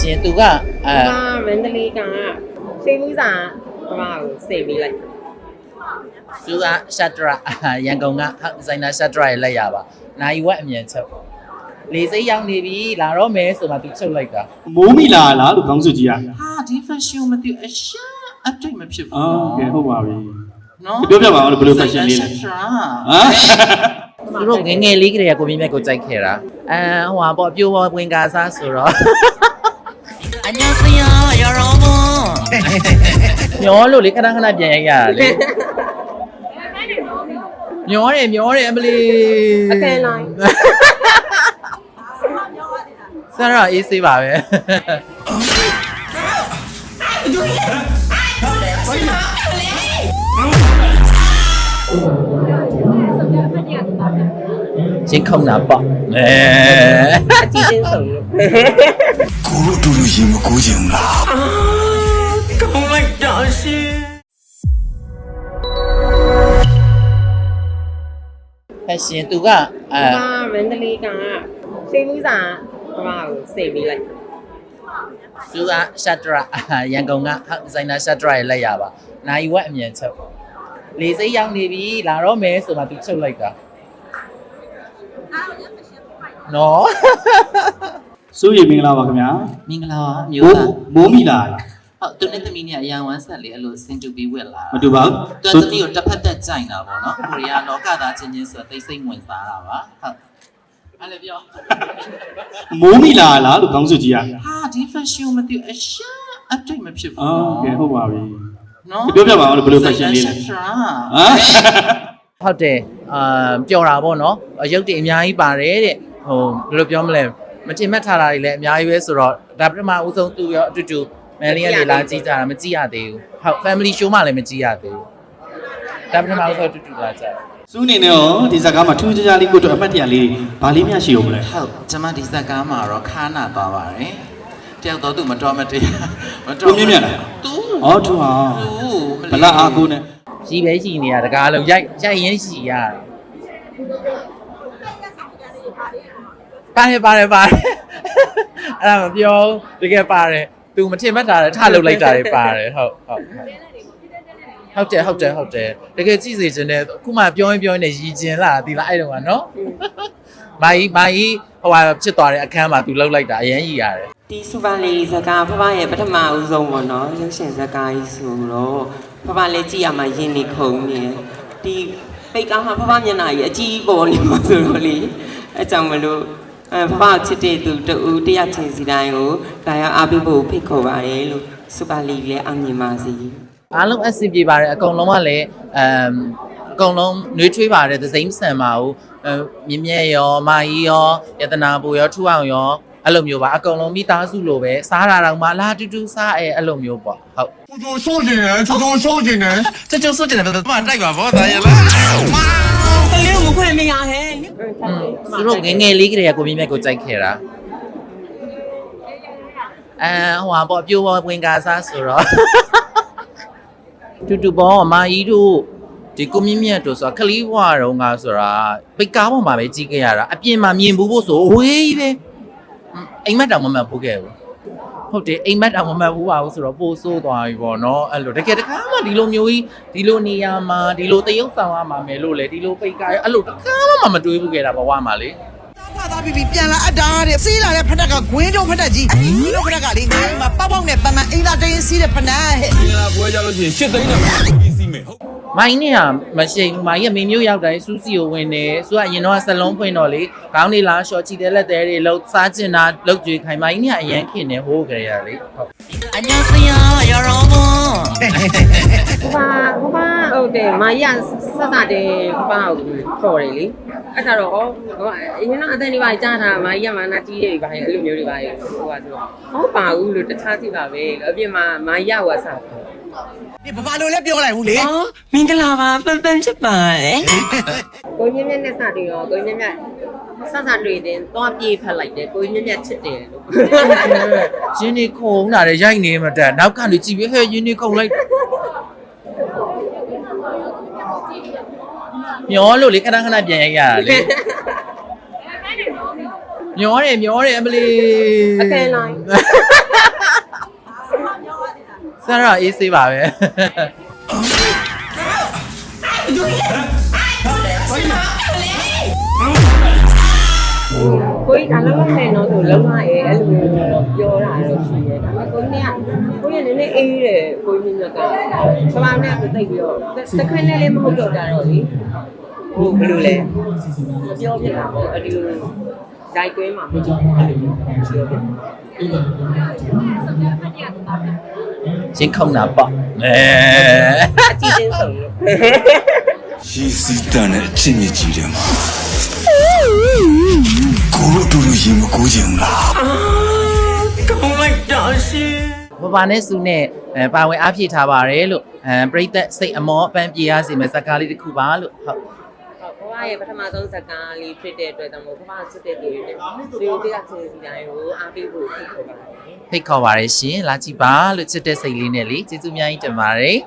ရှင်သူကအဲ။ဟာမန္တလေးကစိတ်မှုစာကဘာကိုစိတ်ပြီးလိုက်သူကရှတ်တရာရန်ကုန်ကဒီဇိုင်နာရှတ်တရာရဲ့လက်ရပါနိုင်ဝက်အမြန်ချုပ်လေစိတ်ရောက်နေပြီလာတော့မယ်ဆိုမှသူချုပ်လိုက်တာမိုးမိလာလားလို့ခေါင်းစုကြည့်ရဟာဒီ fashion မသိဘူးအရှာအတိတ်မဖြစ်ဘူးအော်ကဲဟုတ်ပါပြီနော်ပြောပြပါဦးလို့ဘယ်လို fashion လေးလဲရှတ်တရာဟမ်သူတို့ငယ်ငယ်လေးကလေးကကိုမြင့်မြတ်ကိုကြိုက်ခဲ့တာအဲဟိုဟာပေါ့ပြိုးပေါ်ဝင်ကားစားဆိုတော့အညာစ ရာရောရောမညောလို့လေခဏခဏပြန်ရိုက်ရတာလေညောတယ်ညောတယ်အမလီ။အခန်းလိုက်ဆရာအေးဆေးပါပဲ ရှင်းခုံတာပေါ့အဲအကြည့်ချင်းဆုံးလို့ကိုတို့အတူတူရင်မကူးချင်ဘူးလားဖက်ရှင်သူကအဲ။ဟာမန္တလေးကစိတ်မှုစာကဘာကိုစိတ်ပြီးလိုက်သူကရှတ်တရာရန်ကုန်ကဒီဇိုင်နာရှတ်တရာရဲ့လက်ရပါနိုင်ဝက်အမြန်ချုပ်လေစိတ်ရောက်နေပြီလာတော့မယ်ဆိုမှသူချုပ်လိုက်တာ နော်စိုးရိမ်မင်္ဂလာပါခင်ဗျာမင်္ဂလာပါမျိုးမိုးသားမိုးမိလာလားဟုတ်သူနဲ့သမီးနဲ့အရန်ဝမ်းဆက်လေးအဲ့လိုစင်တူပြီးဝက်လာမတူပါဘူးသူသမီးကိုတစ်ဖက်သက်ကြိုင်တာပေါ့နော်ကိုရီးယားလောကသားချင်းချင်းဆိုသိစိတ်ဝင်စားတာပါဟုတ်အဲ့လေပြောမိုးမိလာလားလို့ခေါင်းစုကြည့်ရဟာဒီ fashion မသိဘူးအရှာအတိတ်မဖြစ်ဘူးအော်ကဲဟုတ်ပါပြီနော်ပြောပြပါဦးလို့ဘယ်လို fashion လေးလဲဟ ဟမ်ုတ်တယ်အာပျော်တာပေါ့နော်ရုပ်တွေအများကြီးပါတယ်တဲ့ဟိုဘယ်လိုပြောမလဲမတင်မှတ်ထားတာတွေလည်းအများကြီးပဲဆိုတော့ဒါပထမဦးဆုံးသူရောအတူတူမယ်လီကနေလာကြည့်ကြတာမကြည့်ရသေးဘူးဟုတ် family show မှလည်းမကြည့်ရသေးဘူးဒါပထမဦးဆုံးအတူတူလာကြတယ်စူးနေနဲ့ရောဒီဇာတ်ကားမှာထူးခြားခြားလေးကိုတော့အမှတ်တရလေးဘာလေးများရှိအောင်မလဲဟုတ်ကျွန်မဒီဇက်ကားမှာတော့ခါနာသွားပါတယ်တယောက်တော့သူမတော်မတရားမကိုမြင့်မြတ်လားသူဩထူဟာသူဘလအားကိုနဲ့ ရှိပဲရှိနေရတကားလုံးရိုက်ရိုက်ရင်းရှိရပါတယ်ပါတယ်ပါတယ်အဲ့ဒါမပြောတကယ်ပါတယ်သူမထင်မှတ်တာလည်းထလုပ်လိုက်တာတွေပါတယ်ဟုတ်ဟုတ်ဟုတ်တယ်ဟုတ်တယ်ဟုတ်တယ်တကယ်ကြည့်စေချင်တယ်အခုမှပြောရင်ပြောရင်လည်းရည်ကျင်လာဒီလားအဲ့တုန်းကနော်မာကြီးမာကြီးဟိုဟာဖြစ်သွားတဲ့အခန်းမှာသူလှုပ်လိုက်တာအရင်ရည်ရတယ်ဒီစူပါလေးဇကာဖဖရဲ့ပထမဦးဆုံးပေါ့နော်ရုပ်ရှင်ဇကာကြီးဆိုတော့ ဖဖလည်းကြည့်ရမှာရင်းနေခုံနေဒီပိတ်ကားမှာဖဖမျက်နှာကြီးအကြီးပေါ်နေမှာဆိုတော့လေအဲကြောင့်မလို့အဲဖဖချစ်တဲ့သူတူတရားချင်းစီတိုင်းကိုဒါရအားပေးဖို့ဖိတ်ခေါ်ပါတယ်လို့စူပါလေးလည်းအောင်မြင်ပါစေအားလုံးအဆင်ပြေပါတယ်အကုန်လုံးကလည်းအမ်အကုန်လုံးနှွေးထွေးပါတယ်သစိမ်းဆန်ပါဘူးအမြင့်မြတ်ရောမာကြီးရောယတနာပူရောထူအောင်ရော အဲ့လိုမျိုးပါအကုန်လုံးမိသားစုလိုပဲစားတာတော့မှလာတူတူစားအဲအဲ့လိုမျိုးပေါ့ဟုတ်ကျိုးဆိုးကျင်တယ်ကျိုးဆိုးကျင်တယ်ကျိုးဆိုးကျင်တယ်တော့မှတိုက်ပါဗောဒါရလားမာတလေးကိုမခွင့်မရဟဲ့သူတို့ငငယ်လေးကလေးကကိုမြင့်မြတ်ကိုကြိုက်ခဲ့တာအဲဟိုဟာပေါ့ပြိုပေါ်ဝင်ကာစားဆိုတော့တူတူပေါ်မာကြီးတို့ဒီကိုမြင့်မြတ်တို့ဆိုတာခလီးဘွားတော့ငါဆိုတာပိတ်ကားပေါ်မှာပဲကြီးခဲ့ရတာအပြင်မှာမြင်ဘူးဖို့ဆိုဝေးကြီးပဲ အိမ်မက်တောင်မမှတ်ဘူးခဲ့ဘူးဟုတ်တယ်အိမ်မက်တောင်မမှတ်ဘူးပါဘူးဆိုတော့ပိုဆိုးသွားပြီပေါ့နော်အဲ့လိုတကယ်တကားမှဒီလိုမျိုးကြီးဒီလိုနေရာမှာဒီလိုတရုပ်ဆောင်ရမှာမယ်လို့လေဒီလိုပိတ်ကားအဲ့လိုတကားမှမတွေးဘူးခဲ့တာဘဝမှာလေဖတ်သားပြီးပြီးပြန်လာအပ်တာတဲ့စီးလာတဲ့ဖက်တက်ကဂွင်းတုံးဖက်တက်ကြီးဂွင်းတုံးဖက်တက်ကလေငါ့မှာပေါက်ပေါက်နဲ့ပမန်အင်္ဂါတိုင်းစီးတဲ့ဖနက်ဟဲ့မင်္ဂလာပွဲကြလို့ရှိရင်ရှစ်သိန်းနဲ့ပြီးစီးမယ်ဟုတ် မိုင်းနဲ့ကမရှိဘူးမိုင်းကမင်းမျိုးရောက်တိုင်းစူးစီကိုဝင်နေစူကအရင်တော့ဆလုံးဖွင့်တော့လေခေါင်းလေးလားရှော့ချီတဲ့လက်သေးတွေလှုပ်စားကျင်တာလှုပ်ကြွေးခိုင်မိုင်းနဲ့ကအရန်ခင်နေဟိုးကြရလေဟုတ်အညာစရာရောရောမဖဖဖဖဟုတ်တယ်မာရဆက်ဆက်တယ်ဖဖကိုခေါ်တယ်လေအဲ့ဒါတော့ဟောဟိုအရင်ကအသက်တွေပါကြားတာမာရမနာတီးတွေပါအဲ့လိုမျိုးတွေပါဟိုကဆိုတော့ဟောပါဘူးလို့တခြားကြည့်ပါပဲအပြင်မှာမာရဝါစား ဒီဘာဘာလို့လဲပြောလိုက်ဘူးလေအော်မင်္ဂလာပါပန်းပန်းဖြစ်ပါတယ်ကိုမြင့်မြတ်နဲ့စတယ်ရောကိုမြင့်မြတ်ဆက်ဆက်တွေ့တယ်တော့ပြေးဖက်လိုက်တယ်ကိုမြင့်မြတ်ချစ်တယ်လို့ရင်းနေခုံလာတယ်ရိုက်နေမှတက်နောက်ကနေကြည့်ပြီးဟဲ့ရင်းနေခုံလိုက်မျောလို့လေခဏခဏပြန်ရိုက်ရတာလေမျောတယ်မျောတယ်အမလီအကဲလိုက် ဆရာအေးဆေးပါပဲကိုကြီးဒါလည်းမဖယ်တော့သူလုံးဝအဲအဲ့လိုမျိုးတော့ပြောတာတော့ရှိရဲဒါပေမဲ့ကိုကြီးကကိုကြီးကနည်းနည်းအေးတယ်ကိုကြီးမြတ်ကပမာနဲ့ပြသိပြီးတော့တခါနဲ့လည်းမဟုတ်တော့ကြတော့လေဟိုဘယ်လိုလဲမပြောပြတာပေါ့အဒီလိုဇိုက်တွင်းမှာမကြောက်ဘူးပြောပြ ချင်းခုံတာပေါ့အဲအကြည့်ချင်းဆုံးလို့ရေစီးတန်တဲ့အချင်းမြကြီးတယ်မှာကိုတို့အတူတူရေမကူးချင်ဘူးလားကောင်းလိုက်တာရှင်ဘဘာနဲ့စုနဲ့အဲပါဝင်အားဖြည့်ထားပါတယ်လို့အဲပရိသတ်စိတ်အမောအပန်းပြေရစီမဲ့ဇာတ်ကားလေးတစ်ခုပါလို့ဟုတ်ဟုတ်ဘဝ ရဲ့ပထမဆုံးဇာတ်ကားလေးဖြစ်တဲ့အတွက်တော့ဘဝချစ်တဲ့သူတွေဒီလိုတရားချင်းစီတိုင်းကိုအားပေးဖို့ဖိတ်ခေါ်ပါတယ်ဖိတ်ခေါ်ပါတယ်ရှင်လာကြည့်ပါလို့ချစ်တဲ့စိတ်လေးနဲ့လေကျေးဇူးအများကြီးတင်ပါတယ်